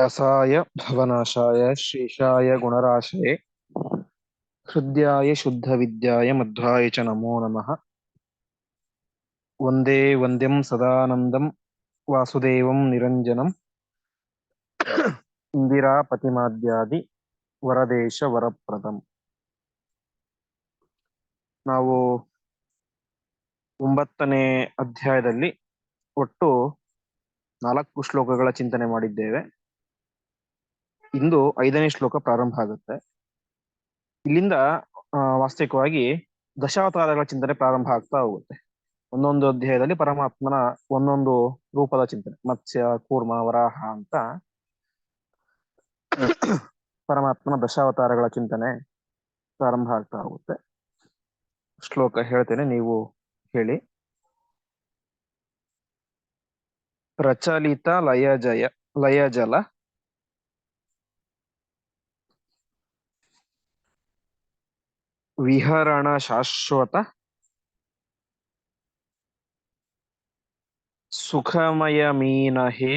ರಸಾಯ ಭವನಾಶಾಯ ಶೇಷಾಯ ಗುಣರಾಶಯೇ ಹೃದಯಾಯ ಶುದ್ಧ ವಿದ್ಯಾಯ ಮಧ್ವಾಯ ಚ ನಮೋ ನಮಃ ವಂದೇ ವಂದ್ಯಂ ಸದಾನಂದಂ ವಾಸುದೇವಂ ನಿರಂಜನಂ ಇಂದಿರಾ ಪತಿಮಾದ್ಯಾದಿ ವರದೇಶ ವರಪ್ರದಂ ನಾವು ಒಂಬತ್ತನೇ ಅಧ್ಯಾಯದಲ್ಲಿ ಒಟ್ಟು ನಾಲ್ಕು ಶ್ಲೋಕಗಳ ಚಿಂತನೆ ಮಾಡಿದ್ದೇವೆ. ಇಂದು ಐದನೇ ಶ್ಲೋಕ ಪ್ರಾರಂಭ ಆಗುತ್ತೆ. ಇಲ್ಲಿಂದ ವಾಸ್ತವಿಕವಾಗಿ ದಶಾವತಾರಗಳ ಚಿಂತನೆ ಪ್ರಾರಂಭ ಆಗ್ತಾ ಹೋಗುತ್ತೆ. ಒಂದೊಂದು ಅಧ್ಯಾಯದಲ್ಲಿ ಪರಮಾತ್ಮನ ಒಂದೊಂದು ರೂಪದ ಚಿಂತನೆ, ಮತ್ಸ್ಯ, ಕೂರ್ಮ, ವರಾಹ ಅಂತ ಪರಮಾತ್ಮನ ದಶಾವತಾರಗಳ ಚಿಂತನೆ ಪ್ರಾರಂಭ ಆಗ್ತಾ ಹೋಗುತ್ತೆ. ಶ್ಲೋಕ ಹೇಳ್ತೇನೆ, ನೀವು ಹೇಳಿ. ಪ್ರಚಲಿತ ಲಯ ಜಯ, ಲಯ ಲಯಜಲ ವಿಹರಣ ಶಾಶ್ವತ ಸುಖಮಯ ಮೀನಹೇ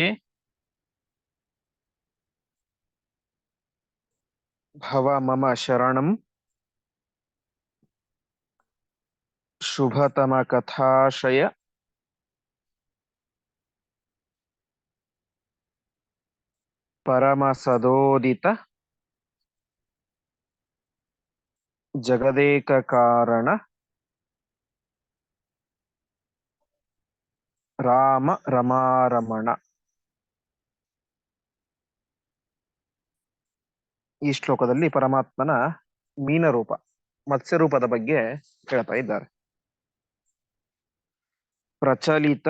ಭವ ಮಮ ಶರಣಂ ಶುಭತಮ ಕಥಾಶಯ ಪರಮ ಸದೋದಿತ ಜಗದೇಕ ಕಾರಣ ರಾಮ ರಮಾರಮಣ. ಈ ಶ್ಲೋಕದಲ್ಲಿ ಪರಮಾತ್ಮನ ಮೀನ ರೂಪ ಮತ್ಸ್ಯ ರೂಪದ ಬಗ್ಗೆ ಹೇಳ್ತಾ ಇದ್ದಾರೆ. ಪ್ರಚಲಿತ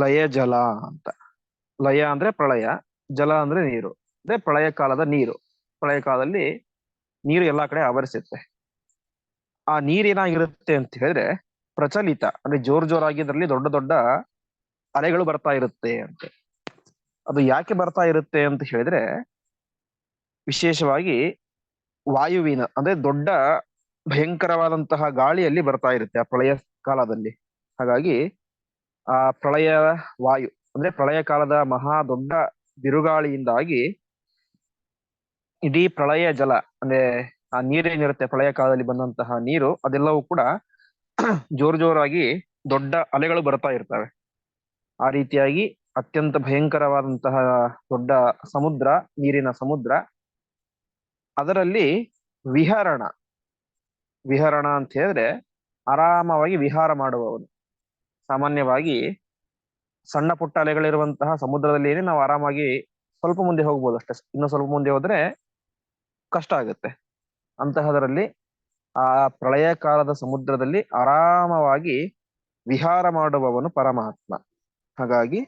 ಲಯ ಜಲ ಅಂತ. ಲಯ ಅಂದ್ರೆ ಪ್ರಳಯ, ಜಲ ಅಂದ್ರೆ ನೀರು. ಅಂದ್ರೆ ಪ್ರಳಯ ಕಾಲದ ನೀರು. ಪ್ರಳಯ ಕಾಲದಲ್ಲಿ ನೀರು ಎಲ್ಲಾ ಕಡೆ ಆವರಿಸುತ್ತೆ. ಆ ನೀರೇನಾಗಿರುತ್ತೆ ಅಂತ ಹೇಳಿದ್ರೆ ಪ್ರಚಲಿತ ಅಂದ್ರೆ ಜೋರ್ ಜೋರಾಗಿ ಅದರಲ್ಲಿ ದೊಡ್ಡ ದೊಡ್ಡ ಅಲೆಗಳು ಬರ್ತಾ ಇರುತ್ತೆ ಅಂತ. ಅದು ಯಾಕೆ ಬರ್ತಾ ಇರುತ್ತೆ ಅಂತ ಹೇಳಿದ್ರೆ ವಿಶೇಷವಾಗಿ ವಾಯುವಿನ ಅಂದ್ರೆ ದೊಡ್ಡ ಭಯಂಕರವಾದಂತಹ ಗಾಳಿಯಲ್ಲಿ ಬರ್ತಾ ಇರುತ್ತೆ ಆ ಪ್ರಳಯ ಕಾಲದಲ್ಲಿ. ಹಾಗಾಗಿ ಆ ಪ್ರಳಯ ವಾಯು ಅಂದ್ರೆ ಪ್ರಳಯ ಕಾಲದ ಮಹಾ ದೊಡ್ಡ ಬಿರುಗಾಳಿಯಿಂದಾಗಿ ಇಡೀ ಪ್ರಳಯ ಜಲ, ಅಂದ್ರೆ ಆ ನೀರೇನಿರುತ್ತೆ ಪ್ರಳಯ ಕಾಲದಲ್ಲಿ ಬಂದಂತಹ ನೀರು, ಅದೆಲ್ಲವೂ ಕೂಡ ಜೋರ್ ಜೋರಾಗಿ ದೊಡ್ಡ ಅಲೆಗಳು ಬರ್ತಾ ಇರ್ತವೆ. ಆ ರೀತಿಯಾಗಿ ಅತ್ಯಂತ ಭಯಂಕರವಾದಂತಹ ದೊಡ್ಡ ಸಮುದ್ರ, ನೀರಿನ ಸಮುದ್ರ. ಅದರಲ್ಲಿ ವಿಹರಣ ವಿಹರಣ ಅಂತ ಹೇಳಿದ್ರೆ ಆರಾಮವಾಗಿ ವಿಹಾರ ಮಾಡುವವನು. ಸಾಮಾನ್ಯವಾಗಿ ಸಣ್ಣ ಪುಟ್ಟ ಅಲೆಗಳಿರುವಂತಹ ಸಮುದ್ರದಲ್ಲಿ ನಾವು ಆರಾಮಾಗಿ ಸ್ವಲ್ಪ ಮುಂದೆ ಹೋಗ್ಬೋದು ಅಷ್ಟೇ. ಇನ್ನು ಸ್ವಲ್ಪ ಮುಂದೆ ಹೋದ್ರೆ ಕಷ್ಟ ಆಗುತ್ತೆ. ಅಂತಹದರಲ್ಲಿ ಆ ಪ್ರಳಯ ಕಾಲದ ಸಮುದ್ರದಲ್ಲಿ ಆರಾಮವಾಗಿ ವಿಹಾರ ಮಾಡುವವನು ಪರಮಾತ್ಮ. ಹಾಗಾಗಿ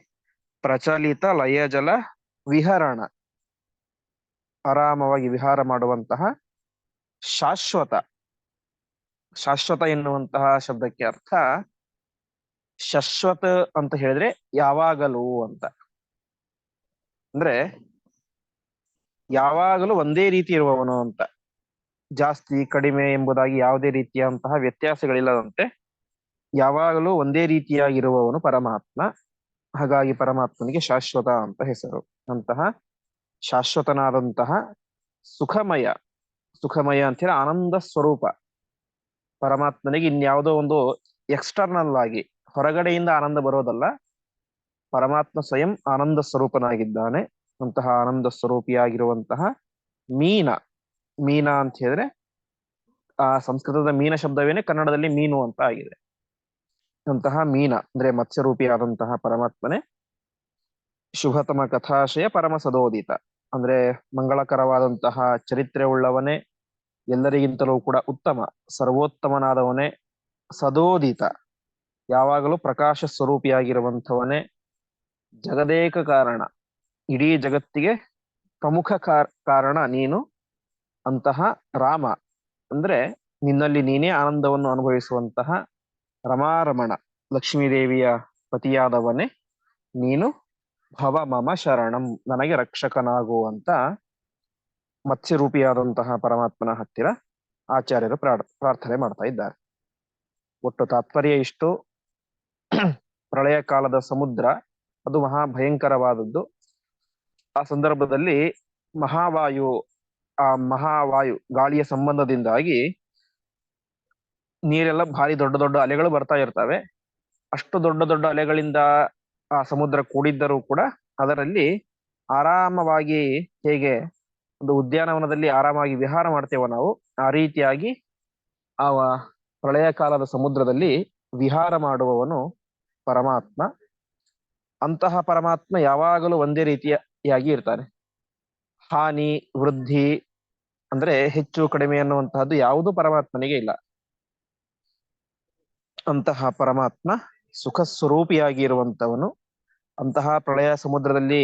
ಪ್ರಚಲಿತ ಲಯಜಲ ವಿಹರಣ. ಆರಾಮವಾಗಿ ವಿಹಾರ ಮಾಡುವಂತಹ ಶಾಶ್ವತ. ಶಾಶ್ವತ ಎನ್ನುವಂತಹ ಶಬ್ದಕ್ಕೆ ಅರ್ಥ ಶಾಶ್ವತ ಅಂತ ಹೇಳಿದ್ರೆ ಯಾವಾಗಲೂ ಅಂತ. ಅಂದ್ರೆ ಯಾವಾಗಲೂ ಒಂದೇ ರೀತಿ ಇರುವವನು ಅಂತ. ಜಾಸ್ತಿ, ಕಡಿಮೆ ಎಂಬುದಾಗಿ ಯಾವುದೇ ರೀತಿಯಂತಹ ವ್ಯತ್ಯಾಸಗಳಿಲ್ಲದಂತೆ ಯಾವಾಗಲೂ ಒಂದೇ ರೀತಿಯಾಗಿರುವವನು ಪರಮಾತ್ಮ. ಹಾಗಾಗಿ ಪರಮಾತ್ಮನಿಗೆ ಶಾಶ್ವತ ಅಂತ ಹೆಸರು. ಅಂತಹ ಶಾಶ್ವತನಾದಂತಹ ಸುಖಮಯ ಸುಖಮಯ ಅಂತ ಹೇಳಿ ಆನಂದ ಸ್ವರೂಪ. ಪರಮಾತ್ಮನಿಗೆ ಇನ್ಯಾವುದೋ ಒಂದು ಎಕ್ಸ್ಟರ್ನಲ್ ಆಗಿ ಹೊರಗಡೆಯಿಂದ ಆನಂದ ಬರೋದಲ್ಲ. ಪರಮಾತ್ಮ ಸ್ವಯಂ ಆನಂದ ಸ್ವರೂಪನಾಗಿದ್ದಾನೆ. ಅಂತಹ ಆನಂದ ಸ್ವರೂಪಿಯಾಗಿರುವಂತಹ ಮೀನ. ಮೀನ ಅಂತ ಹೇಳಿದ್ರೆ, ಆ ಸಂಸ್ಕೃತದ ಮೀನ ಶಬ್ದವೇನೆ ಕನ್ನಡದಲ್ಲಿ ಮೀನು ಅಂತ ಆಗಿದೆ. ಅಂತಹ ಮೀನ, ಅಂದ್ರೆ ಮತ್ಸ್ಯರೂಪಿಯಾದಂತಹ ಪರಮಾತ್ಮನೆ ಶುಭತಮ ಕಥಾಶಯ ಪರಮ ಸದೋದಿತ. ಅಂದ್ರೆ ಮಂಗಳಕರವಾದಂತಹ ಚರಿತ್ರೆ ಉಳ್ಳವನೇ, ಎಲ್ಲರಿಗಿಂತಲೂ ಕೂಡ ಉತ್ತಮ, ಸರ್ವೋತ್ತಮನಾದವನೇ ಸದೋದಿತ. ಯಾವಾಗಲೂ ಪ್ರಕಾಶ ಸ್ವರೂಪಿಯಾಗಿರುವಂಥವನೇ ಜಗದೇಕ ಕಾರಣ. ಇಡೀ ಜಗತ್ತಿಗೆ ಪ್ರಮುಖ ಕಾರ್- ಕಾರಣ ನೀನು, ಅಂತಹ ರಾಮ. ಅಂದ್ರೆ ನಿನ್ನಲ್ಲಿ ನೀನೇ ಆನಂದವನ್ನು ಅನುಭವಿಸುವಂತಹ ರಮಾರಮಣ, ಲಕ್ಷ್ಮೀದೇವಿಯ ಪತಿಯಾದವನೇ ನೀನು. ಭವ ಮಮ ಶರಣಂ, ನನಗೆ ರಕ್ಷಕನಾಗುವಂತ ಮತ್ಸ್ಯರೂಪಿಯಾದಂತಹ ಪರಮಾತ್ಮನ ಹತ್ತಿರ ಆಚಾರ್ಯರು ಪ್ರಾರ್- ಪ್ರಾರ್ಥನೆ ಮಾಡ್ತಾ ಇದ್ದಾರೆ. ಒಟ್ಟು ತಾತ್ಪರ್ಯ ಇಷ್ಟು. ಪ್ರಳಯ ಕಾಲದ ಸಮುದ್ರ, ಅದು ಮಹಾ ಭಯಂಕರವಾದದ್ದು. ಆ ಸಂದರ್ಭದಲ್ಲಿ ಮಹಾವಾಯು, ಆ ಮಹಾವಾಯು ಗಾಳಿಯ ಸಂಬಂಧದಿಂದಾಗಿ ನೀರೆಲ್ಲ ಭಾರಿ ದೊಡ್ಡ ದೊಡ್ಡ ಅಲೆಗಳು ಬರ್ತಾ ಇರ್ತವೆ. ಅಷ್ಟು ದೊಡ್ಡ ದೊಡ್ಡ ಅಲೆಗಳಿಂದ ಆ ಸಮುದ್ರ ಕೂಡಿದ್ದರೂ ಕೂಡ ಅದರಲ್ಲಿ ಆರಾಮವಾಗಿ ಹೇಗೆ ಒಂದು ಉದ್ಯಾನವನದಲ್ಲಿ ಆರಾಮಾಗಿ ವಿಹಾರ ಮಾಡ್ತೇವೋ ನಾವು, ಆ ರೀತಿಯಾಗಿ ಆ ಪ್ರಳಯ ಕಾಲದ ಸಮುದ್ರದಲ್ಲಿ ವಿಹಾರ ಮಾಡುವವನು ಪರಮಾತ್ಮ. ಅಂತಹ ಪರಮಾತ್ಮ ಯಾವಾಗಲೂ ಒಂದೇ ರೀತಿಯಾಗಿ ಇರ್ತಾರೆ. ಹಾನಿ, ವೃದ್ಧಿ ಅಂದ್ರೆ ಹೆಚ್ಚು ಕಡಿಮೆ ಅನ್ನುವಂತಹದ್ದು ಯಾವುದು ಪರಮಾತ್ಮನಿಗೆ ಇಲ್ಲ. ಅಂತಹ ಪರಮಾತ್ಮ ಸುಖ ಸ್ವರೂಪಿಯಾಗಿ ಇರುವಂತವನು, ಅಂತಹ ಪ್ರಳಯ ಸಮುದ್ರದಲ್ಲಿ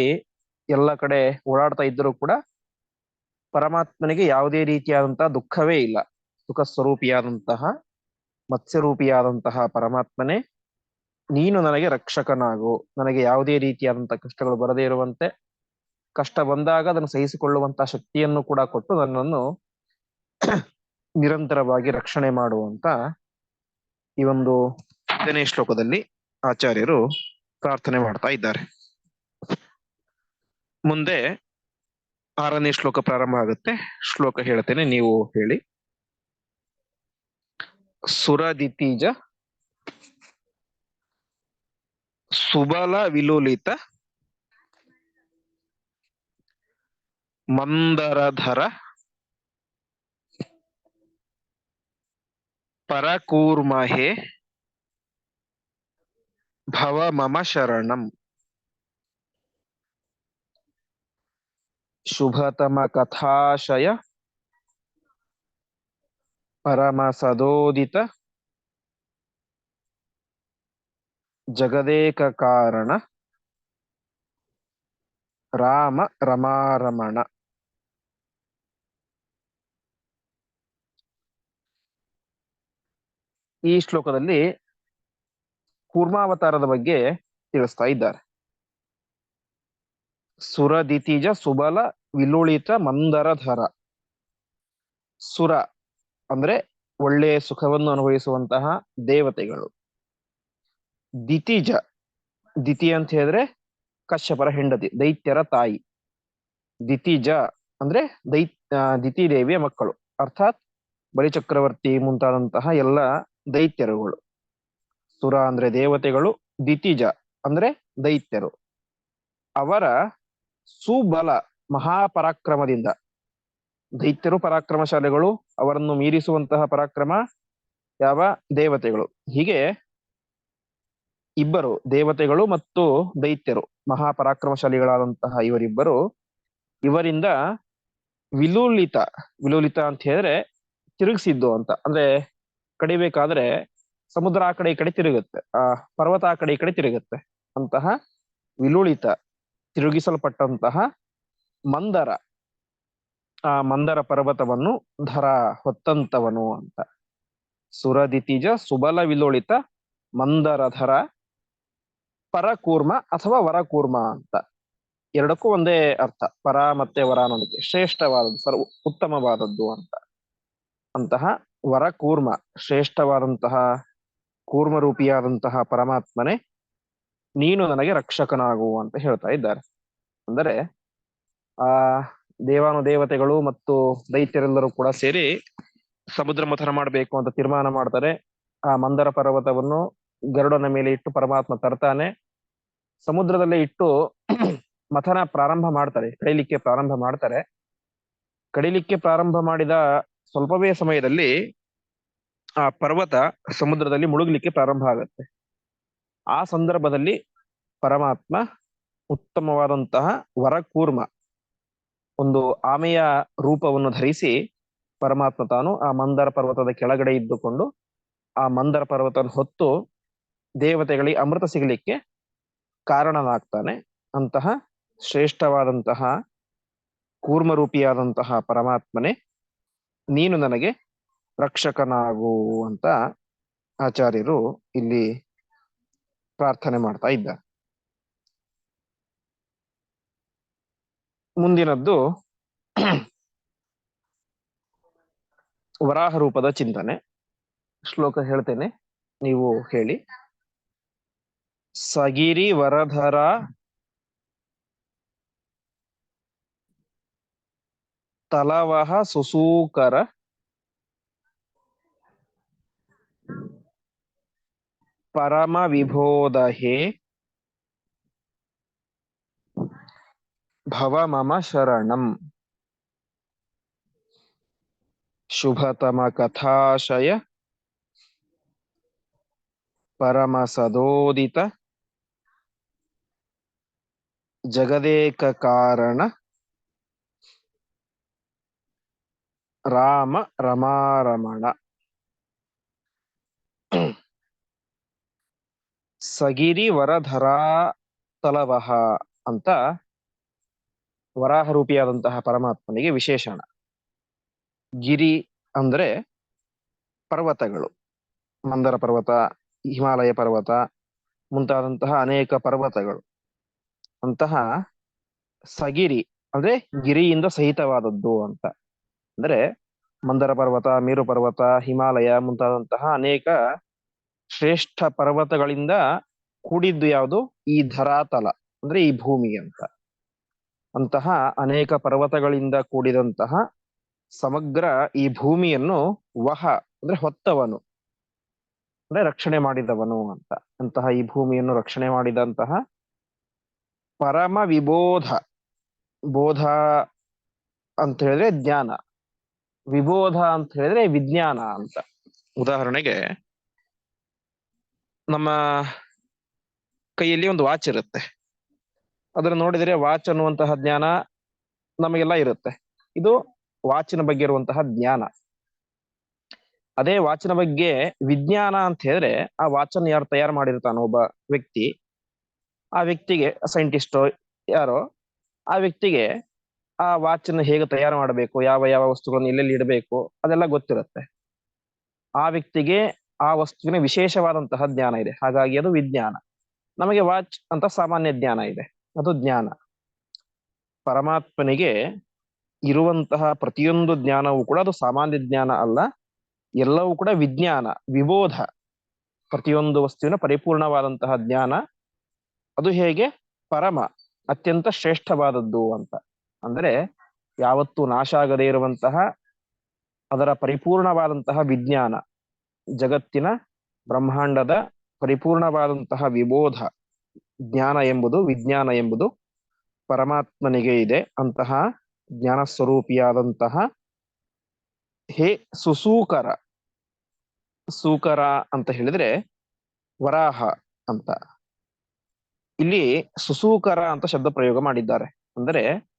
ಎಲ್ಲ ಕಡೆ ಓಡಾಡ್ತಾ ಇದ್ದರೂ ಕೂಡ ಪರಮಾತ್ಮನಿಗೆ ಯಾವುದೇ ರೀತಿಯಾದಂತಹ ದುಃಖವೇ ಇಲ್ಲ. ಸುಖ ಸ್ವರೂಪಿಯಾದಂತಹ ಮತ್ಸ್ಯರೂಪಿಯಾದಂತಹ ಪರಮಾತ್ಮನೇ ನೀನು ನನಗೆ ರಕ್ಷಕನಾಗು. ನನಗೆ ಯಾವುದೇ ರೀತಿಯಾದಂತಹ ಕಷ್ಟಗಳು ಬರದೇ ಇರುವಂತೆ ಕಷ್ಟ ಬಂದಾಗ ಅದನ್ನು ಸಹಿಸಿಕೊಳ್ಳುವಂತಹ ಶಕ್ತಿಯನ್ನು ಕೂಡ ಕೊಟ್ಟು ನನ್ನನ್ನು ನಿರಂತರವಾಗಿ ರಕ್ಷಣೆ ಮಾಡುವಂತ ಈ ಒಂದು ಐದನೇ ಶ್ಲೋಕದಲ್ಲಿ ಆಚಾರ್ಯರು ಪ್ರಾರ್ಥನೆ ಮಾಡ್ತಾ ಇದ್ದಾರೆ. ಮುಂದೆ ಆರನೇ ಶ್ಲೋಕ ಪ್ರಾರಂಭ ಆಗುತ್ತೆ. ಶ್ಲೋಕ ಹೇಳ್ತೇನೆ, ನೀವು ಹೇಳಿ. ಸುರದಿತೀಜ ಸುಬಲ ವಿಲೋಲಿತ ಮಂದರಧರ ಪರಕೂರ್ಮಹೆ ಭವ ಮಮ ಶರಣಂ ಶುಭತಮ ಕಥಾಶಯ ಪರಮ ಸದೋದಿತ ಜಗದೇಕ ಕಾರಣ ರಾಮ ರಮಾರಮಣ ಈ ಶ್ಲೋಕದಲ್ಲಿ ಕೂರ್ಮಾವತಾರದ ಬಗ್ಗೆ ತಿಳಿಸ್ತಾ ಇದ್ದಾರೆ. ಸುರದಿತಿಜ ಸುಬಲ, ವಿಲುಳಿತ ಮಂದರಧರ ಸುರ ಅಂದ್ರೆ ಒಳ್ಳೆಯ ಸುಖವನ್ನು ಅನುಭವಿಸುವಂತಹ ದೇವತೆಗಳು. ದಿತಿಜ, ದಿತಿ ಅಂತ ಹೇಳಿದ್ರೆ ಕಶ್ಯಪರ ಹೆಂಡತಿ, ದೈತ್ಯರ ತಾಯಿ. ದಿತಿಜ ಅಂದ್ರೆ ದೈ ದಿತಿ ದೇವಿಯ ಮಕ್ಕಳು. ಅರ್ಥಾತ್ ಬಲಿಚಕ್ರವರ್ತಿ ಮುಂತಾದಂತಹ ಎಲ್ಲ ದೈತ್ಯರುಗಳು. ಸುರ ಅಂದ್ರೆ ದೇವತೆಗಳು, ದಿತಿಜ ಅಂದ್ರೆ ದೈತ್ಯರು. ಅವರ ಸುಬಲ ಮಹಾಪರಾಕ್ರಮದಿಂದ. ದೈತ್ಯರು ಪರಾಕ್ರಮಶಾಲಿಗಳು, ಅವರನ್ನು ಮೀರಿಸುವಂತಹ ಪರಾಕ್ರಮ ಯಾವ? ದೇವತೆಗಳು. ಹೀಗೆ ಇಬ್ಬರು ದೇವತೆಗಳು ಮತ್ತು ದೈತ್ಯರು, ಮಹಾಪರಾಕ್ರಮಶಾಲಿಗಳಾದಂತಹ ಇವರಿಬ್ಬರು, ಇವರಿಂದ ವಿಲೂಲಿತ ವಿಲೂಲಿತ ಅಂತ ಹೇಳಿದ್ರೆ ತಿರುಗಿಸಿದ್ದು ಅಂತ. ಅಂದ್ರೆ ಕಡಿಬೇಕಾದ್ರೆ ಸಮುದ್ರ ಆ ಕಡೆ ಈ ಕಡೆ ತಿರುಗುತ್ತೆ. ಆ ಪರ್ವತ ಆ ಕಡೆ ಈ ಕಡೆ ತಿರುಗುತ್ತೆ. ಅಂತಹ ವಿಲುಳಿತ, ತಿರುಗಿಸಲ್ಪಟ್ಟಂತಹ ಮಂದರ. ಆ ಮಂದರ ಪರ್ವತವನ್ನು ಧರ ಹೊತ್ತಂತವನು ಅಂತ. ಸುರದಿತಿಜ ಸುಬಲ ವಿಲೋಳಿತ ಮಂದರಧರ ಪರಕೂರ್ಮ ಅಥವಾ ವರಕೂರ್ಮ ಅಂತ. ಎರಡಕ್ಕೂ ಒಂದೇ ಅರ್ಥ. ಪರ ಮತ್ತೆ ವರ ಅನ್ನೋದಕ್ಕೆ ಶ್ರೇಷ್ಠವಾದದ್ದು, ಸರ್ವ ಉತ್ತಮವಾದದ್ದು ಅಂತ. ಅಂತಹ ವರಕೂರ್ಮ, ಶ್ರೇಷ್ಠವಾದಂತಹ ಕೂರ್ಮರೂಪಿಯಾದಂತಹ ಪರಮಾತ್ಮನೇ ನೀನು ನನಗೆ ರಕ್ಷಕನಾಗು ಅಂತ ಹೇಳ್ತಾ ಇದ್ದಾರೆ. ಅಂದರೆ, ಆ ದೇವಾನು ದೇವತೆಗಳು ಮತ್ತು ದೈತ್ಯರೆಲ್ಲರೂ ಕೂಡ ಸೇರಿ ಸಮುದ್ರ ಮಥನ ಮಾಡಬೇಕು ಅಂತ ತೀರ್ಮಾನ ಮಾಡ್ತಾರೆ. ಆ ಮಂದರ ಪರ್ವತವನ್ನು ಗರುಡನ ಮೇಲೆ ಇಟ್ಟು ಪರಮಾತ್ಮ ತರ್ತಾನೆ. ಸಮುದ್ರದಲ್ಲೇ ಇಟ್ಟು ಮಥನ ಪ್ರಾರಂಭ ಮಾಡ್ತಾರೆ, ಕಡಿಲಿಕ್ಕೆ ಪ್ರಾರಂಭ ಮಾಡ್ತಾರೆ. ಕಡಿಲಿಕ್ಕೆ ಪ್ರಾರಂಭ ಮಾಡಿದ ಸ್ವಲ್ಪವೇ ಸಮಯದಲ್ಲಿ ಆ ಪರ್ವತ ಸಮುದ್ರದಲ್ಲಿ ಮುಳುಗಲಿಕ್ಕೆ ಪ್ರಾರಂಭ ಆಗುತ್ತೆ. ಆ ಸಂದರ್ಭದಲ್ಲಿ ಪರಮಾತ್ಮ ಉತ್ತಮವಾದಂತಹ ವರಕೂರ್ಮ, ಒಂದು ಆಮೆಯ ರೂಪವನ್ನು ಧರಿಸಿ ಪರಮಾತ್ಮ ತಾನು ಆ ಮಂದರ ಪರ್ವತದ ಕೆಳಗಡೆ ಇದ್ದುಕೊಂಡು ಆ ಮಂದರ ಪರ್ವತದ ಹೊತ್ತು ದೇವತೆಗಳಿಗೆ ಅಮೃತ ಸಿಗಲಿಕ್ಕೆ ಕಾರಣನಾಗ್ತಾನೆ. ಅಂತಹ ಶ್ರೇಷ್ಠವಾದಂತಹ ಕೂರ್ಮರೂಪಿಯಾದಂತಹ ಪರಮಾತ್ಮನೇ ನೀನು ನನಗೆ ರಕ್ಷಕನಾಗು ಅಂತ ಆಚಾರ್ಯರು ಇಲ್ಲಿ ಪ್ರಾರ್ಥನೆ ಮಾಡ್ತಾ ಇದ್ದ ಮುಂದಿನದ್ದು ವರಾಹ ರೂಪದ ಚಿಂತನೆ. ಶ್ಲೋಕ ಹೇಳ್ತೇನೆ, ನೀವು ಹೇಳಿ. ಸಗಿರಿ ವರಧರ ತಲವಹ ಸುಸೂಕರ ಪರಮ ವಿಬೋಧಹೇ ಭವ ಮಮ ಶರಣಂ ಶುಭತಮ ಕಥಾಶಯ ಪರಮ ಸದೋದಿತ ಜಗದೇಕ ಕಾರಣ ರಾಮ ರಮಾರಮಣ. ಸಗಿರಿ ವರಧರಾ ತಲವಹ ಅಂತ ವರಾಹ ರೂಪಿಯಾದಂತಹ ಪರಮಾತ್ಮನಿಗೆ ವಿಶೇಷಣ ಗಿರಿ ಅಂದ್ರೆ ಪರ್ವತಗಳು. ಮಂದರ ಪರ್ವತ, ಹಿಮಾಲಯ ಪರ್ವತ, ಮುಂತಾದಂತಹ ಅನೇಕ ಪರ್ವತಗಳು. ಅಂತಹ ಸಗಿರಿ ಅಂದ್ರೆ ಗಿರಿಯಿಂದ ಸಹಿತವಾದದ್ದು ಅಂತ. ಅಂದ್ರೆ ಮಂದರ ಪರ್ವತ ಮೇರು ಪರ್ವತ ಹಿಮಾಲಯ ಮುಂತಾದಂತಹ ಅನೇಕ ಶ್ರೇಷ್ಠ ಪರ್ವತಗಳಿಂದ ಕೂಡಿದ್ದು ಯಾವುದು? ಈ ಧರಾತಲ, ಅಂದ್ರೆ ಈ ಭೂಮಿ ಅಂತ. ಅಂತಹ ಅನೇಕ ಪರ್ವತಗಳಿಂದ ಕೂಡಿದಂತಹ ಸಮಗ್ರ ಈ ಭೂಮಿಯನ್ನು ವಹ, ಅಂದ್ರೆ ಹೊತ್ತವನು, ಅಂದ್ರೆ ರಕ್ಷಣೆ ಮಾಡಿದವನು ಅಂತ. ಅಂತಹ ಈ ಭೂಮಿಯನ್ನು ರಕ್ಷಣೆ ಮಾಡಿದಂತಹ ಪರಮ ವಿಬೋಧ ಬೋಧ ಅಂತ ಹೇಳಿದ್ರೆ ಜ್ಞಾನ. ವಿಬೋಧ ಅಂತ ಹೇಳಿದ್ರೆ ವಿಜ್ಞಾನ ಅಂತ. ಉದಾಹರಣೆಗೆ ನಮ್ಮ ಕೈಯಲ್ಲಿ ಒಂದು ವಾಚ್ ಇರುತ್ತೆ. ಅದನ್ನು ನೋಡಿದ್ರೆ ವಾಚ್ ಅನ್ನುವಂತಹ ಜ್ಞಾನ ನಮಗೆಲ್ಲ ಇರುತ್ತೆ. ಇದು ವಾಚಿನ ಬಗ್ಗೆ ಇರುವಂತಹ ಜ್ಞಾನ. ಅದೇ ವಾಚಿನ ಬಗ್ಗೆ ವಿಜ್ಞಾನ ಅಂತ ಹೇಳಿದ್ರೆ ಆ ವಾಚನ್ನು ಯಾರು ತಯಾರು ಮಾಡಿರ್ತಾನೋ ಒಬ್ಬ ವ್ಯಕ್ತಿ, ಆ ವ್ಯಕ್ತಿಗೆ ಸೈಂಟಿಸ್ಟ್ ಯಾರೋ, ಆ ವ್ಯಕ್ತಿಗೆ ಆ ವಾಚ್ ಅನ್ನು ಹೇಗೆ ತಯಾರು ಮಾಡಬೇಕು, ಯಾವ ಯಾವ ವಸ್ತುಗಳನ್ನು ಎಲ್ಲೆಲ್ಲಿ ಇಡಬೇಕು, ಅದೆಲ್ಲ ಗೊತ್ತಿರುತ್ತೆ. ಆ ವ್ಯಕ್ತಿಗೆ ಆ ವಸ್ತುವಿನ ವಿಶೇಷವಾದಂತಹ ಜ್ಞಾನ ಇದೆ. ಹಾಗಾಗಿ ಅದು ವಿಜ್ಞಾನ. ನಮಗೆ ವಾಚ್ ಅಂತ ಸಾಮಾನ್ಯ ಜ್ಞಾನ ಇದೆ. ಅದು ಜ್ಞಾನ. ಪರಮಾತ್ಮನಿಗೆ ಇರುವಂತಹ ಪ್ರತಿಯೊಂದು ಜ್ಞಾನವೂ ಕೂಡ ಅದು ಸಾಮಾನ್ಯ ಜ್ಞಾನ ಅಲ್ಲ. ಎಲ್ಲವೂ ಕೂಡ ವಿಜ್ಞಾನ, ವಿಬೋಧ. ಪ್ರತಿಯೊಂದು ವಸ್ತುವಿನ ಪರಿಪೂರ್ಣವಾದಂತಹ ಜ್ಞಾನ. ಅದು ಹೇಗೆ? ಪರಮ, ಅತ್ಯಂತ ಶ್ರೇಷ್ಠವಾದದ್ದು ಅಂತ. ಅಂದ್ರೆ ಯಾವತ್ತೂ ನಾಶ ಆಗದೇ ಇರುವಂತಹ ಅದರ ಪರಿಪೂರ್ಣವಾದಂತಹ ವಿಜ್ಞಾನ, ಜಗತ್ತಿನ ಬ್ರಹ್ಮಾಂಡದ ಪರಿಪೂರ್ಣವಾದಂತಹ ವಿಬೋಧ, ಜ್ಞಾನ ಎಂಬುದು, ವಿಜ್ಞಾನ ಎಂಬುದು ಪರಮಾತ್ಮನಿಗೆ ಇದೆ. ಅಂತಹ ಜ್ಞಾನ ಸ್ವರೂಪಿಯಾದಂತಹ ಹೇ ಸುಸೂಕರ, ಸೂಕರ ಅಂತ ಹೇಳಿದ್ರೆ ವರಾಹ ಅಂತ. ಇಲ್ಲಿ ಸುಸೂಕರ ಅಂತ ಶಬ್ದ ಪ್ರಯೋಗ ಮಾಡಿದ್ದಾರೆ. ಅಂದರೆ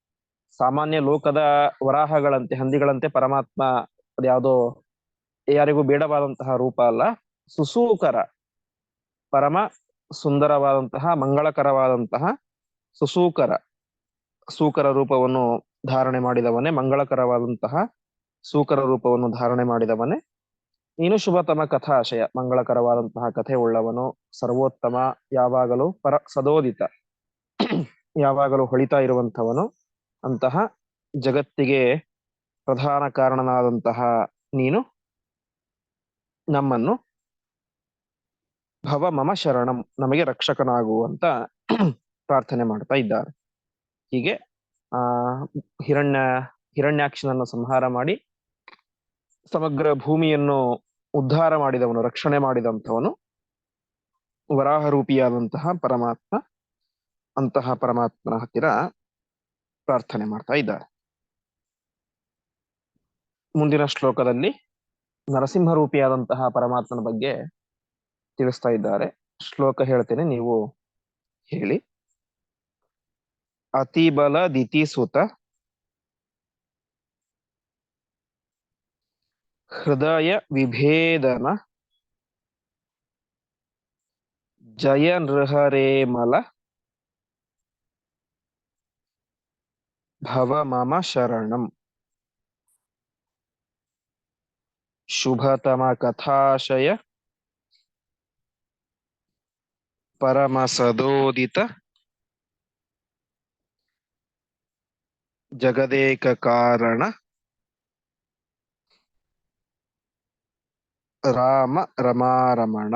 ಸಾಮಾನ್ಯ ಲೋಕದ ವರಾಹಗಳಂತೆ, ಹಂದಿಗಳಂತೆ ಪರಮಾತ್ಮ ಅದ್ಯಾವುದೋ ಯಾರಿಗೂ ಬೇಡವಾದಂತಹ ರೂಪ ಅಲ್ಲ. ಸುಸೂಕರ, ಪರಮ ಸುಂದರವಾದಂತಹ, ಮಂಗಳಕರವಾದಂತಹ ಸುಸೂಕರ, ಸೂಕರ ರೂಪವನ್ನು ಧಾರಣೆ ಮಾಡಿದವನೇ, ಮಂಗಳಕರವಾದಂತಹ ಸೂಕರ ರೂಪವನ್ನು ಧಾರಣೆ ಮಾಡಿದವನೇ. ನೀನು ಶುಭತಮ ಕಥಾಶಯ, ಮಂಗಳಕರವಾದಂತಹ ಕಥೆ ಉಳ್ಳವನು, ಸರ್ವೋತ್ತಮ, ಯಾವಾಗಲೂ ಪರ, ಸದೋದಿತ, ಯಾವಾಗಲೂ ಹೊಳಿತಾ ಇರುವಂಥವನು. ಅಂತಹ ಜಗತ್ತಿಗೆ ಪ್ರಧಾನ ಕಾರಣನಾದಂತಹ ನೀನು ನಮ್ಮನ್ನು ಭವ ಮಮ ಶರಣಂ, ನಮಗೆ ರಕ್ಷಕನಾಗು ಅಂತ ಪ್ರಾರ್ಥನೆ ಮಾಡ್ತಾ ಇದ್ದಾರೆ. ಹೀಗೆ, ಆ, ಹಿರಣ್ಯ, ಹಿರಣ್ಯಾಕ್ಷನನ್ನು ಸಂಹಾರ ಮಾಡಿ, ಸಮಗ್ರ ಭೂಮಿಯನ್ನು ಉದ್ಧಾರ ಮಾಡಿದವನು, ರಕ್ಷಣೆ ಮಾಡಿದಂಥವನು ವರಾಹ ರೂಪಿಯಾದಂತಹ ಪರಮಾತ್ಮ, ಅಂತಹ ಪರಮಾತ್ಮನ ಹತ್ತಿರ ಪ್ರಾರ್ಥನೆ ಮಾಡ್ತಾ ಇದ್ದಾರೆ. ಮುಂದಿನ ಶ್ಲೋಕದಲ್ಲಿ ನರಸಿಂಹ ರೂಪಿಯಾದಂತಹ ಪರಮಾತ್ಮನ ಬಗ್ಗೆ ತಿಳಿಸ್ತಾ ಇದ್ದಾರೆ. ಶ್ಲೋಕ ಹೇಳ್ತೇನೆ, ನೀವು ಹೇಳಿ. ಅತಿಬಲ ದಿತಿಸುತ ಹೃದಯ ವಿಭೇದನ ಜಯ ನೃಹರೇಮಲ ಭವ ಮಮ ಶರಣಂ ಶುಭತಮ ಕಥಾಶಯ ಪರಮ ಸದೋದಿತ ಜಗದೇಕ ಕಾರಣ ರಾಮ ರಮಾರಮಣ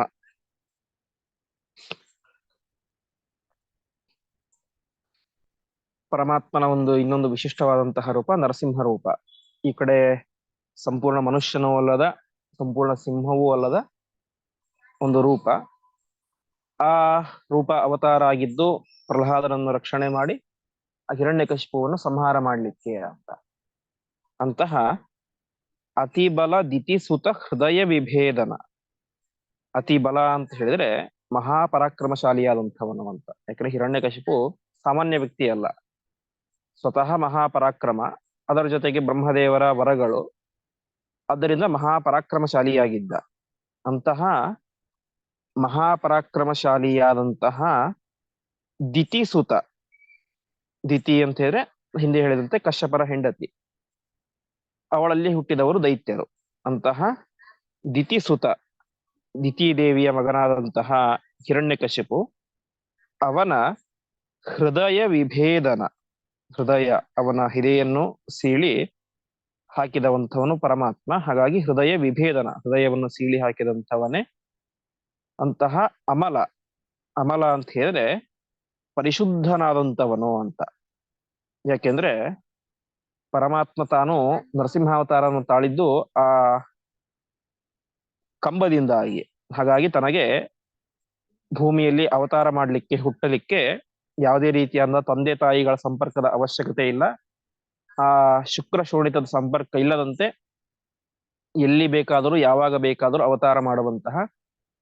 ಪರಮಾತ್ಮನ ಒಂದು ಇನ್ನೊಂದು ವಿಶಿಷ್ಟವಾದಂತಹ ರೂಪ, ನರಸಿಂಹ ರೂಪ. ಈ ಕಡೆ ಸಂಪೂರ್ಣ ಮನುಷ್ಯನೂ ಅಲ್ಲದ, ಸಂಪೂರ್ಣ ಸಿಂಹವೂ ಅಲ್ಲದ ಒಂದು ರೂಪ. ಆ ರೂಪ ಅವತಾರ ಆಗಿದ್ದು ಪ್ರಹ್ಲಾದನನ್ನು ರಕ್ಷಣೆ ಮಾಡಿ ಆ ಹಿರಣ್ಯಕಶಿಪುವನ್ನು ಸಂಹಾರ ಮಾಡ್ಲಿಕ್ಕೆ ಅಂತ. ಅಂತಹ ಅತಿ ಬಲ ದಿತಿಸುತ ಹೃದಯ ವಿಭೇದನ. ಅತಿ ಬಲ ಅಂತ ಹೇಳಿದ್ರೆ ಮಹಾಪರಾಕ್ರಮಶಾಲಿಯಾದಂಥವನು ಅಂತ. ಯಾಕಂದ್ರೆ ಹಿರಣ್ಯಕಶಿಪು ಸಾಮಾನ್ಯ ವ್ಯಕ್ತಿ ಅಲ್ಲ ಸ್ವತಃ ಮಹಾಪರಾಕ್ರಮ, ಅದರ ಜೊತೆಗೆ ಬ್ರಹ್ಮದೇವರ ವರಗಳು, ಅದರಿಂದ ಮಹಾಪರಾಕ್ರಮಶಾಲಿಯಾಗಿದ್ದ. ಅಂತಹ ಮಹಾಪರಾಕ್ರಮಶಾಲಿಯಾದಂತಹ ದಿತಿಸುತ, ದಿತಿ ಅಂತ ಹೇಳಿದ್ರೆ ಹಿಂದೆ ಹೇಳಿದಂತೆ ಕಶ್ಯಪರ ಹೆಂಡತಿ, ಅವಳಲ್ಲಿ ಹುಟ್ಟಿದವರು ದೈತ್ಯರು. ಅಂತಹ ದಿತಿಸುತ ದಿತಿ ದೇವಿಯ ಮಗನಾದಂತಹ ಹಿರಣ್ಯಕಶಿಪು ಅವನ ಹೃದಯ ವಿಭೇದನ ಹೃದಯ ಅವನ ಹಿರಿಯನ್ನು ಸೀಳಿ ಹಾಕಿದವಂಥವನು ಪರಮಾತ್ಮ. ಹಾಗಾಗಿ ಹೃದಯ ವಿಭೇದನ, ಹೃದಯವನ್ನು ಸೀಳಿ ಹಾಕಿದಂಥವನೇ ಅಂತಹ ಅಮಲ. ಅಮಲ ಅಂತ ಹೇಳಿದ್ರೆ ಪರಿಶುದ್ಧನಾದಂಥವನು ಅಂತ. ಯಾಕೆಂದ್ರೆ ಪರಮಾತ್ಮ ತಾನು ನರಸಿಂಹಾವತಾರವನ್ನು ತಾಳಿದ್ದು ಆ ಕಂಬದಿಂದಾಗಿ. ಹಾಗಾಗಿ ತನಗೆ ಭೂಮಿಯಲ್ಲಿ ಅವತಾರ ಮಾಡಲಿಕ್ಕೆ, ಹುಟ್ಟಲಿಕ್ಕೆ ಯಾವುದೇ ರೀತಿಯಾದ ತಂದೆ ತಾಯಿಗಳ ಸಂಪರ್ಕದ ಅವಶ್ಯಕತೆ ಇಲ್ಲ. ಆ ಶುಕ್ರ ಶೋಣಿತದ ಸಂಪರ್ಕ ಇಲ್ಲದಂತೆ ಎಲ್ಲಿ ಬೇಕಾದರೂ, ಯಾವಾಗ ಬೇಕಾದರೂ ಅವತಾರ ಮಾಡುವಂತಹ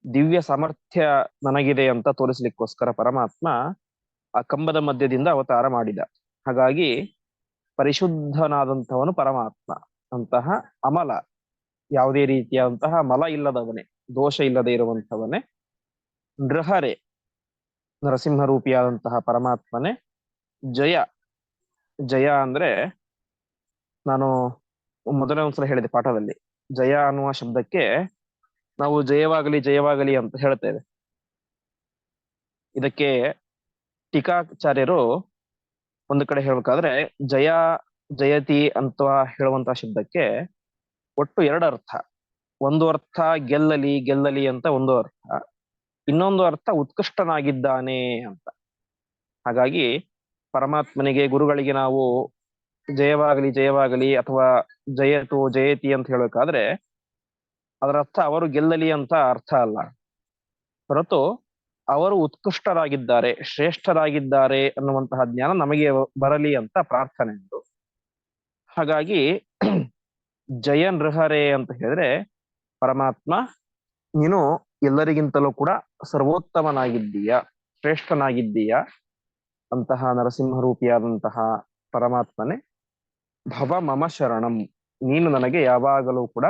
ದಿವ್ಯ ಸಾಮರ್ಥ್ಯ ನನಗಿದೆ ಅಂತ ತೋರಿಸ್ಲಿಕ್ಕೋಸ್ಕರ ಪರಮಾತ್ಮ ಆ ಕಂಬದ ಮಧ್ಯದಿಂದ ಅವತಾರ ಮಾಡಿದ. ಹಾಗಾಗಿ ಪರಿಶುದ್ಧನಾದಂಥವನು ಪರಮಾತ್ಮ ಅಂತಹ ಅಮಲ, ಯಾವುದೇ ರೀತಿಯಾದಂತಹ ಮಲ ಇಲ್ಲದವನೇ, ದೋಷ ಇಲ್ಲದೆ ಇರುವಂಥವನೇ ನೃಹರೆ ನರಸಿಂಹ ರೂಪಿಯಾದಂತಹ ಪರಮಾತ್ಮನೇ ಜಯ. ಜಯ ಅಂದ್ರೆ ನಾನು ಮೊದಲನೇ ಒಂದ್ಸಲ ಹೇಳಿದೆ ಪಾಠದಲ್ಲಿ. ಜಯ ಅನ್ನುವ ಶಬ್ದಕ್ಕೆ ನಾವು ಜಯವಾಗಲಿ ಜಯವಾಗಲಿ ಅಂತ ಹೇಳ್ತೇವೆ ಇದಕ್ಕೆ ಟೀಕಾಚಾರ್ಯರು ಒಂದು ಕಡೆ ಹೇಳ್ಬೇಕಾದ್ರೆ ಜಯ, ಜಯತಿ ಅಂತ ಹೇಳುವಂತಹ ಶಬ್ದಕ್ಕೆ ಒಟ್ಟು ಎರಡು ಅರ್ಥ. ಒಂದು ಅರ್ಥ ಗೆಲ್ಲಲಿ ಗೆಲ್ಲಲಿ ಅಂತ ಒಂದು ಅರ್ಥ. ಇನ್ನೊಂದು ಅರ್ಥ ಉತ್ಕೃಷ್ಟನಾಗಿದ್ದಾನೆ ಅಂತ. ಹಾಗಾಗಿ ಪರಮಾತ್ಮನಿಗೆ ಗುರುಗಳಿಗೆ ನಾವು ಜಯವಾಗಲಿ ಜಯವಾಗಲಿ ಅಥವಾ ಜಯತು ಜಯತಿ ಅಂತ ಹೇಳ್ಬೇಕಾದ್ರೆ ಅದರ ಅರ್ಥ ಅವರು ಗೆಲ್ಲಲಿ ಅಂತ ಅರ್ಥ ಅಲ್ಲ. ಹೊರತು ಅವರು ಉತ್ಕೃಷ್ಟರಾಗಿದ್ದಾರೆ, ಶ್ರೇಷ್ಠರಾಗಿದ್ದಾರೆ ಅನ್ನುವಂತಹ ಜ್ಞಾನ ನಮಗೆ ಬರಲಿ ಅಂತ ಪ್ರಾರ್ಥನೆ ಉಂಟು ಹಾಗಾಗಿ ಜಯ ನೃಹರೆ ಅಂತ ಹೇಳಿದ್ರೆ ಪರಮಾತ್ಮ, ನೀನು ಎಲ್ಲರಿಗಿಂತಲೂ ಕೂಡ ಸರ್ವೋತ್ತಮನಾಗಿದ್ದೀಯ, ಶ್ರೇಷ್ಠನಾಗಿದ್ದೀಯ ಅಂತಹ ನರಸಿಂಹರೂಪಿಯಾದಂತಹ ಪರಮಾತ್ಮನೇ. ಭವ ಮಮ ಶರಣಂ. ನೀನು ನನಗೆ ಯಾವಾಗಲೂ ಕೂಡ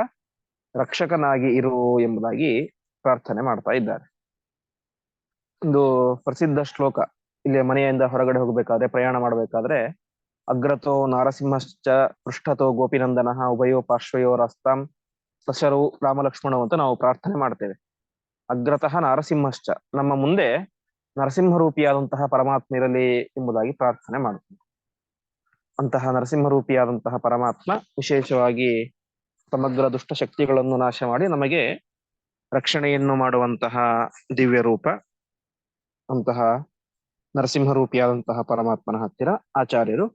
ರಕ್ಷಕನಾಗಿ ಇರು ಎಂಬುದಾಗಿ ಪ್ರಾರ್ಥನೆ ಮಾಡ್ತಾ ಇದ್ದಾರೆ. ಒಂದು ಪ್ರಸಿದ್ಧ ಶ್ಲೋಕ. ಇಲ್ಲಿ ಮನೆಯಿಂದ ಹೊರಗಡೆ ಹೋಗಬೇಕಾದ್ರೆ, ಪ್ರಯಾಣ ಮಾಡಬೇಕಾದ್ರೆ, ಅಗ್ರತೋ ನಾರಸಿಂಹಶ್ಚ ಪೃಷ್ಠತೋ ಗೋಪಿನಂದನ ಉಭಯೋ ಪಾರ್ಶ್ವಯೋ ರಸ್ತಾಂ ಸಶರು ರಾಮಲಕ್ಷ್ಮಣವು ಅಂತ ನಾವು ಪ್ರಾರ್ಥನೆ ಮಾಡ್ತೇವೆ. ಅಗ್ರತಃ ನರಸಿಂಹಶ್ಚ. ನಮ್ಮ ಮುಂದೆ ನರಸಿಂಹ ರೂಪಿಯಾದಂತಹ ಪರಮಾತ್ಮ ಇರಲಿ ಎಂಬುದಾಗಿ ಪ್ರಾರ್ಥನೆ ಮಾಡುತ್ತೇವೆ ಅಂತಹ ನರಸಿಂಹ ರೂಪಿಯಾದಂತಹ ಪರಮಾತ್ಮ ವಿಶೇಷವಾಗಿ ಸಮಗ್ರ ದುಷ್ಟ ಶಕ್ತಿಗಳನ್ನು ನಾಶ ಮಾಡಿ ನಮಗೆ ರಕ್ಷಣೆಯನ್ನು ಮಾಡುವಂತಹ ದಿವ್ಯ ರೂಪ ಅಂತಹ ನರಸಿಂಹ ರೂಪಿಯಾದಂತಹ ಪರಮಾತ್ಮನ ಹತ್ತಿರ ಆಚಾರ್ಯರು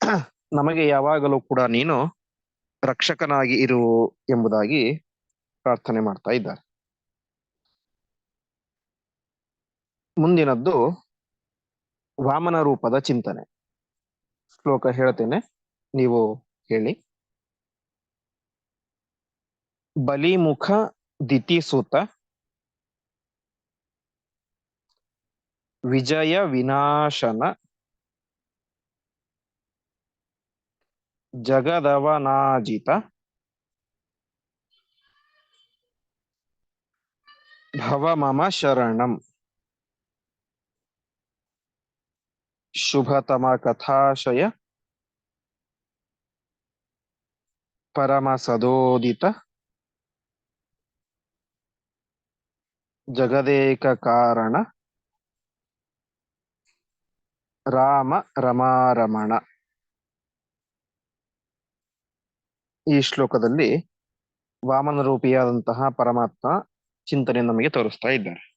ನಮಗೆ ಯಾವಾಗಲೂ ಕೂಡ ನೀನು ರಕ್ಷಕನಾಗಿ ಇರು ಎಂಬುದಾಗಿ ಪ್ರಾರ್ಥನೆ ಮಾಡ್ತಾ ಇದ್ದಾರೆ. ಮುಂದಿನದ್ದು ವಾಮನ ರೂಪದ ಚಿಂತನೆ. ಶ್ಲೋಕ ಹೇಳ್ತೇನೆ, ನೀವು ಹೇಳಿ. ಬಲಿಮುಖ ದಿತಿಸೂತ ವಿಜಯ ವಿನಾಶನ ಜಗದವನಾಜಿತ ಭವ ಮಮ ಶರಣಂ. ಶುಭತಮ ಕಥಾಶಯ ಪರಮ ಸದೋದಿತ ಜಗದೇಕ ಕಾರಣ ರಾಮ ರಮಾರಮಣ. ಈ ಶ್ಲೋಕದಲ್ಲಿ ವಾಮನ ರೂಪಿಯಾದಂತಹ ಪರಮಾತ್ಮ ಚಿಂತನೆ ನಮಗೆ ತೋರಿಸ್ತಾ ಇದ್ದಾರೆ.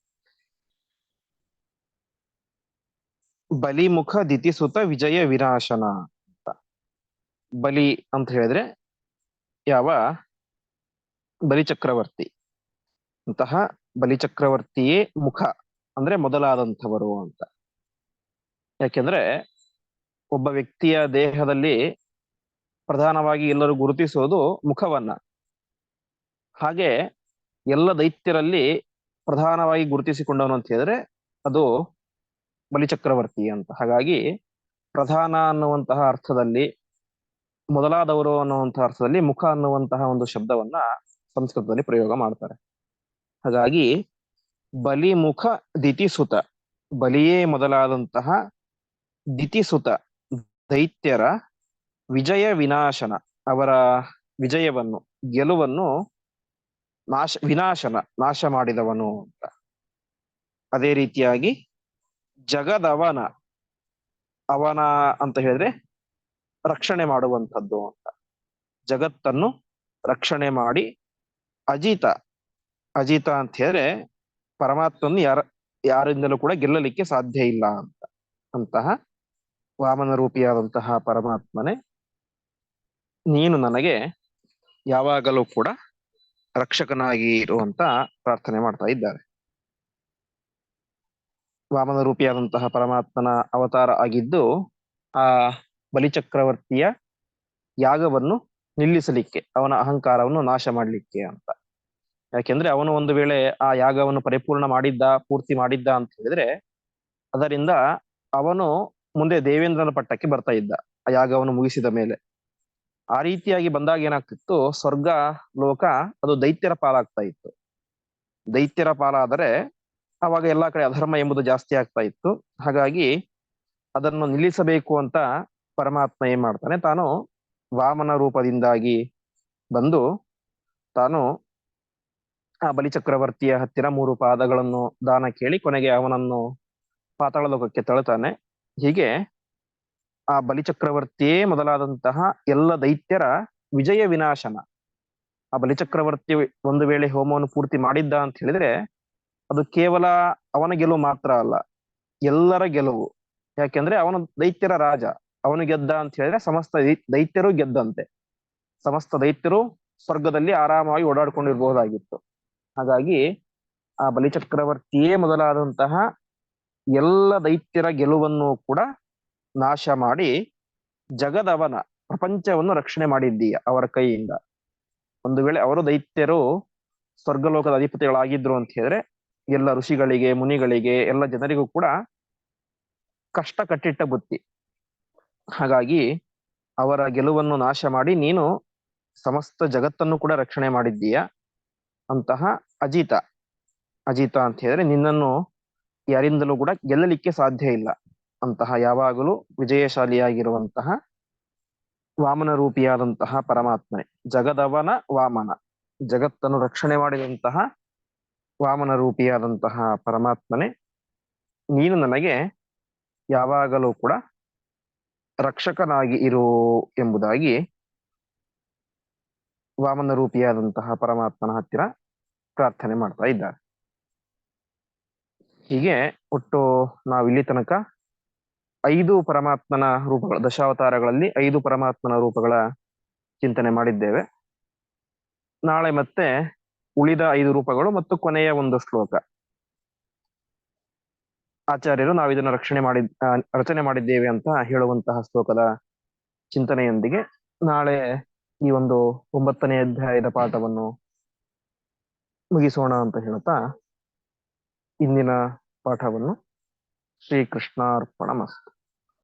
ಬಲಿಮುಖ ದಿತಿಸುತ ವಿಜಯ ವಿನಾಶನ ಅಂತ. ಬಲಿ ಅಂತ ಹೇಳಿದ್ರೆ ಯಾವ? ಬಲಿಚಕ್ರವರ್ತಿ. ಅಂತಹ ಬಲಿಚಕ್ರವರ್ತಿಯೇ ಮುಖ ಅಂದ್ರೆ ಮೊದಲಾದಂಥವರು ಅಂತ. ಯಾಕೆಂದ್ರೆ ಒಬ್ಬ ವ್ಯಕ್ತಿಯ ದೇಹದಲ್ಲಿ ಪ್ರಧಾನವಾಗಿ ಎಲ್ಲರೂ ಗುರುತಿಸೋದು ಮುಖವನ್ನ. ಹಾಗೆ ಎಲ್ಲ ದೈತ್ಯರಲ್ಲಿ ಪ್ರಧಾನವಾಗಿ ಗುರುತಿಸಿಕೊಂಡವನು ಅಂತ ಹೇಳಿದ್ರೆ ಅದು ಬಲಿಚಕ್ರವರ್ತಿ ಅಂತ. ಹಾಗಾಗಿ ಪ್ರಧಾನ ಅನ್ನುವಂತಹ ಅರ್ಥದಲ್ಲಿ, ಮೊದಲಾದವರು ಅನ್ನುವಂತಹ ಅರ್ಥದಲ್ಲಿ ಮುಖ ಅನ್ನುವಂತಹ ಒಂದು ಶಬ್ದವನ್ನ ಸಂಸ್ಕೃತದಲ್ಲಿ ಪ್ರಯೋಗ ಮಾಡ್ತಾರೆ. ಹಾಗಾಗಿ ಬಲಿಮುಖ ದಿತಿಸುತ ಬಲಿಯೇ ಮೊದಲಾದಂತಹ ದಿತಿಸುತ ದೈತ್ಯರ ವಿಜಯ ವಿನಾಶನ, ಅವರ ವಿಜಯವನ್ನು, ಗೆಲುವನ್ನು ನಾಶ, ವಿನಾಶನ, ನಾಶ ಮಾಡಿದವನು ಅಂತ. ಅದೇ ರೀತಿಯಾಗಿ ಜಗದವನ, ಅವನ ಅಂತ ಹೇಳಿದ್ರೆ ರಕ್ಷಣೆ ಮಾಡುವಂಥದ್ದು ಅಂತ. ಜಗತ್ತನ್ನು ರಕ್ಷಣೆ ಮಾಡಿ ಅಜಿತ ಅಜಿತ ಅಂತ ಹೇಳಿದ್ರೆ ಪರಮಾತ್ಮನ್ನು ಯಾರ, ಯಾರಿಂದಲೂ ಕೂಡ ಗೆಲ್ಲಲಿಕ್ಕೆ ಸಾಧ್ಯ ಇಲ್ಲ ಅಂತ. ಅಂತಹ ವಾಮನ ರೂಪಿಯಾದಂತಹ ಪರಮಾತ್ಮನೇ ನೀನು ನನಗೆ ಯಾವಾಗಲೂ ಕೂಡ ರಕ್ಷಕನಾಗಿ ಇರುವಂತ ಪ್ರಾರ್ಥನೆ ಮಾಡ್ತಾ ಇದ್ದಾರೆ. ವಾಮನ ರೂಪಿಯಾದಂತಹ ಪರಮಾತ್ಮನ ಅವತಾರ ಆಗಿದ್ದು, ಆ ಬಲಿಚಕ್ರವರ್ತಿಯ ಯಾಗವನ್ನು ನಿಲ್ಲಿಸಲಿಕ್ಕೆ, ಅವನ ಅಹಂಕಾರವನ್ನು ನಾಶ ಮಾಡಲಿಕ್ಕೆ ಅಂತ. ಯಾಕೆಂದ್ರೆ ಅವನು ಒಂದು ವೇಳೆ ಆ ಯಾಗವನ್ನು ಪರಿಪೂರ್ಣ ಮಾಡಿದ್ದ, ಪೂರ್ತಿ ಮಾಡಿದ್ದ ಅಂತ ಹೇಳಿದ್ರೆ, ಅದರಿಂದ ಅವನು ಮುಂದೆ ದೇವೇಂದ್ರನ ಪಟ್ಟಕ್ಕೆ ಬರ್ತಾ ಇದ್ದ, ಆ ಯಾಗವನ್ನು ಮುಗಿಸಿದ ಮೇಲೆ. ಆ ರೀತಿಯಾಗಿ ಬಂದಾಗ ಏನಾಗ್ತಿತ್ತು, ಸ್ವರ್ಗ ಲೋಕ ಅದು ದೈತ್ಯರ ಪಾಲಾಗ್ತಾ ಇತ್ತು. ದೈತ್ಯರ ಪಾಲಾದರೆ ಅವಾಗ ಎಲ್ಲಾ ಕಡೆ ಅಧರ್ಮ ಎಂಬುದು ಜಾಸ್ತಿ ಆಗ್ತಾ ಇತ್ತು. ಹಾಗಾಗಿ ಅದನ್ನು ನಿಲ್ಲಿಸಬೇಕು ಅಂತ ಪರಮಾತ್ಮ ಏನ್ ಮಾಡ್ತಾನೆ. ತಾನು ವಾಮನ ರೂಪದಿಂದಾಗಿ ಬಂದು ತಾನು ಆ ಬಲಿಚಕ್ರವರ್ತಿಯ ಹತ್ತಿರ ಮೂರು ಪಾದಗಳನ್ನು ದಾನ ಕೇಳಿ ಕೊನೆಗೆ ಅವನನ್ನು ಪಾತಾಳ ಲೋಕಕ್ಕೆ ತಳ್ತಾನೆ. ಹೀಗೆ ಆ ಬಲಿಚಕ್ರವರ್ತಿಯೇ ಮೊದಲಾದಂತಹ ಎಲ್ಲ ದೈತ್ಯರ ವಿಜಯ ವಿನಾಶನ. ಆ ಬಲಿಚಕ್ರವರ್ತಿ ಒಂದು ವೇಳೆ ಹೋಮವನ್ನು ಪೂರ್ತಿ ಮಾಡಿದ್ದ ಅಂತ ಹೇಳಿದ್ರೆ ಅದು ಕೇವಲ ಅವನ ಗೆಲುವು ಮಾತ್ರ ಅಲ್ಲ, ಎಲ್ಲರ ಗೆಲುವು. ಯಾಕೆಂದ್ರೆ ಅವನು ದೈತ್ಯರ ರಾಜ, ಅವನು ಗೆದ್ದ ಅಂತ ಹೇಳಿದ್ರೆ ಸಮಸ್ತ ದೈತ್ಯರು ಗೆದ್ದಂತೆ. ಸಮಸ್ತ ದೈತ್ಯರು ಸ್ವರ್ಗದಲ್ಲಿ ಆರಾಮವಾಗಿ ಓಡಾಡ್ಕೊಂಡಿರ್ಬಹುದಾಗಿತ್ತು. ಹಾಗಾಗಿ ಆ ಬಲಿಚಕ್ರವರ್ತಿಯೇ ಮೊದಲಾದಂತಹ ಎಲ್ಲ ದೈತ್ಯರ ಗೆಲುವನ್ನು ಕೂಡ ನಾಶ ಮಾಡಿ ಜಗದವನ, ಪ್ರಪಂಚವನ್ನು ರಕ್ಷಣೆ ಮಾಡಿದ್ದೀಯ ಅವರ ಕೈಯಿಂದ. ಒಂದು ವೇಳೆ ಅವರು ದೈತ್ಯರು ಸ್ವರ್ಗಲೋಕದ ಅಧಿಪತಿಗಳಾಗಿದ್ರು ಅಂತ ಹೇಳಿದ್ರೆ ಎಲ್ಲ ಋಷಿಗಳಿಗೆ, ಮುನಿಗಳಿಗೆ, ಎಲ್ಲ ಜನರಿಗೂ ಕೂಡ ಕಷ್ಟ ಕಟ್ಟಿಟ್ಟ ಬುತ್ತಿ ಹಾಗಾಗಿ ಅವರ ಗೆಲುವನ್ನು ನಾಶ ಮಾಡಿ ನೀನು ಸಮಸ್ತ ಜಗತ್ತನ್ನು ಕೂಡ ರಕ್ಷಣೆ ಮಾಡಿದ್ದೀಯ? ಅಂತಹ ಅಜಿತ. ಅಜಿತ ಅಂತ ಹೇಳಿದ್ರೆ ನಿನ್ನನ್ನು ಯಾರಿಂದಲೂ ಕೂಡ ಗೆಲ್ಲಲಿಕ್ಕೆ ಸಾಧ್ಯ ಇಲ್ಲ. ಅಂತಹ ಯಾವಾಗಲೂ ವಿಜಯಶಾಲಿಯಾಗಿರುವಂತಹ ವಾಮನ ರೂಪಿಯಾದಂತಹ ಪರಮಾತ್ಮನೆ. ಜಗದವನ ವಾಮನ. ಜಗತ್ತನ್ನು ರಕ್ಷಣೆ ಮಾಡಿದಂತಹ ವಾಮನ ರೂಪಿಯಾದಂತಹ ಪರಮಾತ್ಮನೆ, ನೀನು ನನಗೆ ಯಾವಾಗಲೂ ಕೂಡ ರಕ್ಷಕನಾಗಿ ಇರು ಎಂಬುದಾಗಿ ವಾಮನ ರೂಪಿಯಾದಂತಹ ಪರಮಾತ್ಮನ ಹತ್ತಿರ ಪ್ರಾರ್ಥನೆ ಮಾಡ್ತಾ ಇದ್ದಾರೆ. ಹೀಗೆ ಒಟ್ಟು ನಾವು ಇಲ್ಲಿ ತನಕ ಐದು ಪರಮಾತ್ಮನ ರೂಪಗಳ ದಶಾವತಾರಗಳಲ್ಲಿ ಐದು ಪರಮಾತ್ಮನ ರೂಪಗಳ ಚಿಂತನೆ ಮಾಡಿದ್ದೇವೆ. ನಾಳೆ ಮತ್ತೆ ಉಳಿದ ಐದು ರೂಪಗಳು ಮತ್ತು ಕೊನೆಯ ಒಂದು ಶ್ಲೋಕ. ಆಚಾರ್ಯರು ನಾವು ಇದನ್ನು ರಕ್ಷಣೆ ಮಾಡಿ ರಚನೆ ಮಾಡಿದ್ದೇವೆ ಅಂತ ಹೇಳುವಂತಹ ಶ್ಲೋಕದ ಚಿಂತನೆಯೊಂದಿಗೆ ನಾಳೆ ಈ ಒಂದು ಒಂಬತ್ತನೇ ಅಧ್ಯಾಯದ ಪಾಠವನ್ನು ಮುಗಿಸೋಣ ಅಂತ ಹೇಳ್ತಾ ಇಂದಿನ ಪಾಠವನ್ನು ಶ್ರೀಕೃಷ್ಣಾರ್ಪಣ ಮಸ್ತು